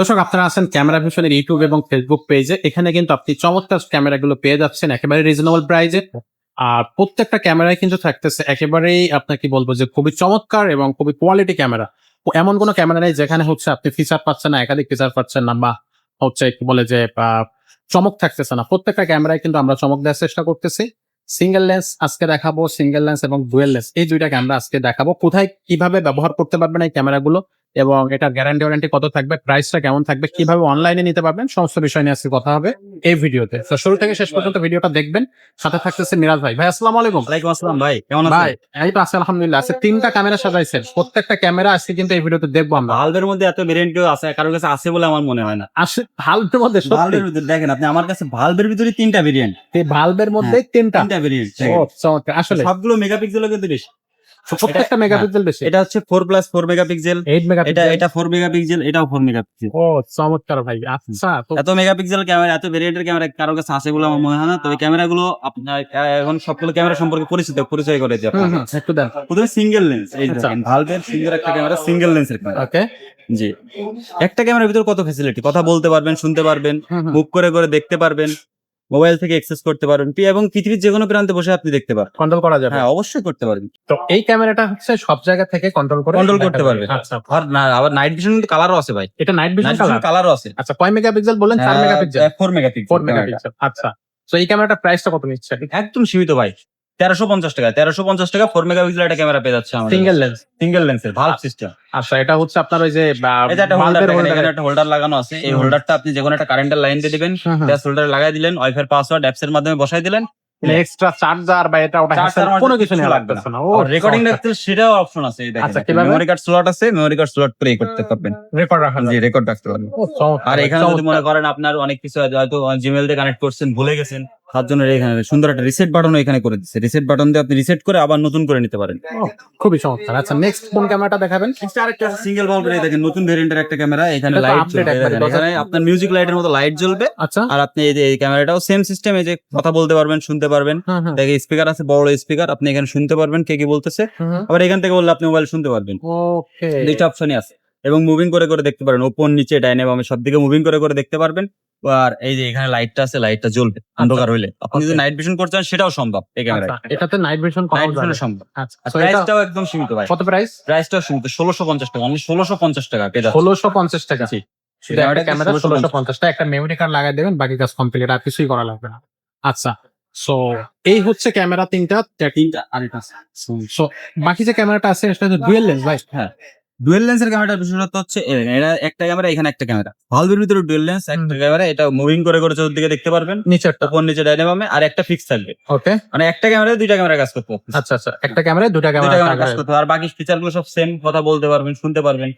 দর্শক, আপনারা আছেন ক্যামেরা ভিশনের ইউটিউব এবং ফেসবুক পেজে। এখানে কিন্তু আপনি চমৎকার ক্যামেরাগুলো পেয়ে যাচ্ছেন, একেবারে রিজনেবল প্রাইজে আর প্রত্যেকটা ক্যামেরায় কিন্তু থাকতেছে একেবারেই আপনার কি বলব যে খুবই চমৎকার এবং খুবই কোয়ালিটি ক্যামেরা। এমন কোনো ক্যামেরা নেই যেখানে হচ্ছে আপনি ফিচার পাচ্ছেন না, একাধিক ফিচার পাচ্ছেন না বা হচ্ছে কি বলে যে চমক থাকতেছে না। প্রত্যেকটা ক্যামেরায় কিন্তু আমরা চমক দেওয়ার চেষ্টা করতেছি। সিঙ্গেল লেন্স আজকে দেখাবো সিঙ্গেল লেন্স এবং ডুয়েল লেন্স এই দুইটা ক্যামেরা আজকে দেখাবো। কোথায় কীভাবে ব্যবহার করতে পারবেন এই ক্যামেরাগুলো? এবং এটা গ্যারান্টি ওয়ারেন্টি কত থাকবে প্রাইসটা কেমন থাকবে কীভাবে অনলাইনে নিতে পারবেন সমস্ত বিষয় নিয়ে আজকে কথা হবে এই ভিডিওতে। তো শুরু থেকে শেষ পর্যন্ত ভিডিওটা দেখবেন। সাথে থাকতেছে মিরাজ ভাই। ভাই আসসালামু আলাইকুম। ওয়ালাইকুম আসসালাম ভাই কেমন আছেন? ভাই এই তো আছে আলহামদুলিল্লাহ। আছে তিনটা ক্যামেরা সাজাইছেন। প্রত্যেকটা ক্যামেরা আজকে কিন্তু এই ভিডিওতে দেখব আমরা। ভালভের মধ্যে এত ভেরিয়েন্ট আছে কারোর কাছে আছে বলে আমার মনে হয় না। আসে ভালভের মধ্যে ভালভের ভিতরে দেখেন আপনি আমার কাছে ভালভের ভিতরে তিনটা ভেরিয়েন্ট এই ভালভের মধ্যে তিনটা। তিনটা ভেরিয়েন্ট আসলে সবগুলো মেগাপিক্সেল কিন্তু বেশি। প্রত্যেকটা মেগাপিক্সেল বেশি। এটা হচ্ছে four plus four megapixel eight এটা মেগাপিক্সেল এটা ফোর মেগাপিক্সেল এটাও ফোর মেগাপিক্সেল ও চমৎকার ভাই। আচ্ছা এত মেগাপিক্সেল ক্যামেরা এত ভেরিয়েন্টের ক্যামেরা কারোর কাছে আছে বলে আমার মনে হয় না। তবে ক্যামেরাগুলো আপনার এখন সবগুলো ক্যামেরা সম্পর্কে পরিচিত পরিচয় করে দিই আপনাকে। একটু দেন। প্রথমে সিঙ্গেল লেন্স এই আচ্ছা। দেখেন ভালভের সিঙ্গেল একটা ক্যামেরা সিঙ্গেল লেন্সের ক্যামেরা ওকে জি। একটা ক্যামেরার ভিতর কত ফ্যাসিলিটি কথা বলতে পারবেন শুনতে পারবেন মুভ করে করে দেখতে পারবেন। মোবাইল থেকে এক্সেস করতে পারবেন পি- এবং পৃথিবীর যে কোনো প্রান্তে বসে আপনি দেখতে পারেন। কন্ট্রোল করা যাবে। হ্যাঁ অবশ্যই করতে পারবেন তো এই ক্যামেরাটা হচ্ছে সব জায়গা থেকে কন্ট্রোল করে কন্ট্রোল করতে পারবে। আচ্ছা। আর না আবার নাইট ভিশন কিন্তু কালারও আছে ভাই। এটা নাইট ভিশন কালার ভিশন কালারও আছে। আচ্ছা কয় মেগাপিক্সেল বলেন 4 মেগাপিক্সেল 4 মেগাপিক্সেল 4 মেগাপিক্সেল আচ্ছা। তো এই ক্যামেরাটা প্রাইসটা কত নিচ্ছে? একদম সীমিত ভাই। তেরোশো পঞ্চাশ টাকা তেরোশো পঞ্চাশ টাকা ফোর মেগাপিক্সেল একটা ক্যামেরা পেয়ে যাচ্ছে সিঙ্গেল লেন্স সিঙ্গেল লেন্সের ভালো সিস্টেম আচ্ছা এটা হচ্ছে আপনার ওই যে একটা হোল্ডার লাগানো আছে। এই। হোল্ডারটা আপনি যে কোনো একটা কারেন্টের লাইন দিয়ে দিবেন। হোল্ডার লাগাই দিলেন ওয়াইফাই পাসওয়ার্ড অ্যাপস এর মাধ্যমে বসাই দিলেন। মানে এক্সট্রা চার্জার বা এটা ওটা কোনো কিছু লাগবে না। রেকর্ডিং রাখতে সেটাও অপশন আছে এই আচ্ছা, দেখেন কীভাবে? মেমোরি কার্ড স্লট আছে মেমোরি কার্ড স্লট প্লে করতে পারবেন। রেকর্ড রাখা জি রেকর্ড রাখতে পারবেন। আর এখানে যদি মনে করেন আপনার অনেক কিছু হয়তো জিমেল দিয়ে কানেক্ট করছেন ভুলে গেছেন। জন্য এখানে সুন্দর একটা রিসেট এখানে করে দিচ্ছে রিসেট বাটন দিয়ে আপনি রিসেট করে আবার নতুন করে নিতে পারেন। খুবই চমৎকার। আচ্ছা নেক্সট কোন ক্যামেরাটা দেখাবেন? আরেকটা সিঙ্গেল বাল্বের এই দেখেন নতুন ভেরিয়েন্টের একটা ক্যামেরা এখানে লাইট এখানে আপনার মিউজিক লাইটের মতো লাইট জ্বলবে আচ্ছা। আর আপনি এই যে এই ক্যামেরাটাও সেম সিস্টেম এই যে কথা বলতে পারবেন শুনতে পারবেন। দেখে স্পিকার আছে বড় স্পিকার আপনি এখানে শুনতে পারবেন কে কি বলতেছে। আবার এখান থেকে বললে আপনি মোবাইল শুনতে পারবেন। ওকে দুইটা অপশনই আছে। এবং মুভিং করে করে দেখতে পারেন ওপর নিচে ডাইনে বামে সব দিকে মুভিং করে করে দেখতে পারবেন। আর এই যে এখানে লাইটটা আছে লাইটটা জ্বলবে অন্ধকার হইলে। আপনি যদি নাইট ভিশন করতে চান সেটাও সম্ভব এই ক্যামেরায় আচ্ছা, এটাতে নাইট ভিশন নাইট ভিশন সম্ভব। আচ্ছা প্রাইসটাও একদম সীমিত ভাই। কত প্রাইস প্রাইসটাও সীমিত ষোলোশো পঞ্চাশ টাকা। অনলি ষোলোশো পঞ্চাশ টাকা ষোলোশো পঞ্চাশ টাকা। ক্যামেরা 1650 ষোলোশো পঞ্চাশ। টাকা। একটা মেমোরি কার্ড লাগাই দেবেন বাকি কাজ কমপ্লিট আর কিছুই করা লাগবে না। আচ্ছা সো এই হচ্ছে ক্যামেরা তিনটা তিনটা আর এটা সো বাকি যে ক্যামেরাটা আছে সেটা ডুয়েল লেন্স ভাই। ডুয়েল লেন্সের ক্যামেরাটার বিশেষত্ব হচ্ছে এটা একটা ক্যামেরা এখানে একটা ক্যামেরা ভালভের ভিতরে ডুয়েল লেন্স একটা ক্যামেরা এটা মুভিং করে করে চতুর্দিকে দেখতে পারবেন। নিচেরটা। উপর নিচে ডাইনে আর একটা ফিক্স থাকবে। ওকে মানে একটা ক্যামেরায় দুইটা ক্যামেরা কাজ করতে আচ্ছা আচ্ছা একটা ক্যামেরায় দুইটা ক্যামেরা কাজ করতে আর বাকি ফিচারগুলো সব সেম কথা বলতে পারবেন শুনতে পারবেন।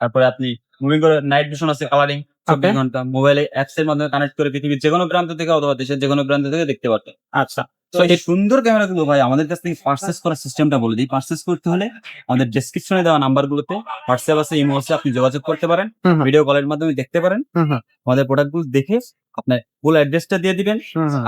তারপরে আপনি মুভিং করে নাইট ভিশন আছে কালারিং চব্বিশ ঘণ্টা। মোবাইলে অ্যাপস এর মাধ্যমে কানেক্ট করে পৃথিবীর যে কোনো প্রান্ত থেকে অথবা দেশের যে কোনো প্রান্ত থেকে দেখতে পারবেন। আচ্ছা। তো এই সুন্দর ক্যামেরা গুলো ভাই আমাদের কাছ থেকে পার্সেস করার সিস্টেমটা বলে দিই। পার্সেস করতে হলে আমাদের ডেসক্রিপশনে দেওয়া নাম্বার গুলোতে হোয়াটসঅ্যাপ আছে ইমো আছে আপনি যোগাযোগ করতে পারেন। ভিডিও কলের মাধ্যমে দেখতে পারেন। আমাদের প্রোডাক্টগুলো দেখে আপনার ফুল অ্যাড্রেসটা দিয়ে দিবেন।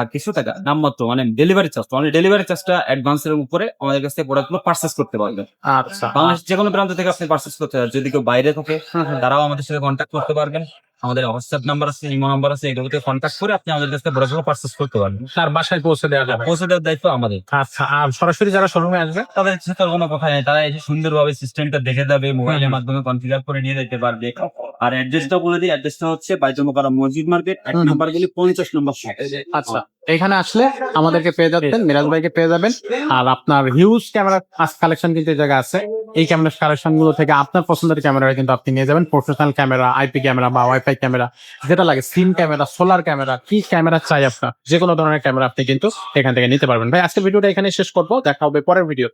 আর কিছু টাকা নামমাত্র মানে ডেলিভারি চার্জ মানে ডেলিভারি চার্জটা অ্যাডভান্সের উপরে আমাদের কাছ থেকে প্রোডাক্টগুলো পার্সেস করতে পারবেন। আচ্ছা। বাংলাদেশ যে কোনো প্রান্ত থেকে আপনি পার্সেস করতে পারবেন যদি কেউ বাইরে থাকে। তারাও আমাদের সাথে কন্ট্যাক্ট করতে পারবেন। আমাদের হোয়াটসঅ্যাপ নাম্বার আছে ইমো নাম্বার আছে এগুলোতে কন্ট্যাক্ট করে আপনি আমাদের কাছ থেকে প্রোডাক্টগুলো পার্সেস করতে পারবেন। তার বাসায় পৌঁছে দেওয়া যাবে। পৌঁছে দেওয়ার দায়িত্ব আমাদের। আচ্ছা আর সরাসরি যারা শোরুমে আসবে? তাদের সাথে কোনো কথা নেই তারা এসে সুন্দরভাবে সিস্টেমটা দেখে যাবে মোবাইলের মাধ্যমে কনফিগার করে নিয়ে যেতে পারবে। আর অ্যাড্রেসটা বলে দিই অ্যাড্রেসটা হচ্ছে বাইজমকারা মসজিদ মার্কেট এক। নাম্বার গলি পঞ্চাশ নম্বর আচ্ছা এখানে আসলে আমাদেরকে পেয়ে যাবেন মিরাজ ভাইকে পেয়ে যাবেন। আর আপনার হিউজ ক্যামেরা কালেকশন কিন্তু জায়গা আছে। এই ক্যামেরা কালেকশনগুলো থেকে আপনার পছন্দের ক্যামেরা কিন্তু আপনি নিয়ে যাবেন। প্রফেশনাল ক্যামেরা আইপি ক্যামেরা বা ওয়াইফাই ক্যামেরা যেটা লাগে সিম ক্যামেরা সোলার ক্যামেরা কি ক্যামেরা চাই আপনার? যে কোনো ধরনের ক্যামেরা আপনি কিন্তু এখান থেকে নিতে পারবেন। ভাই আজকে ভিডিওটা এখানে শেষ করব। দেখা হবে পরের ভিডিও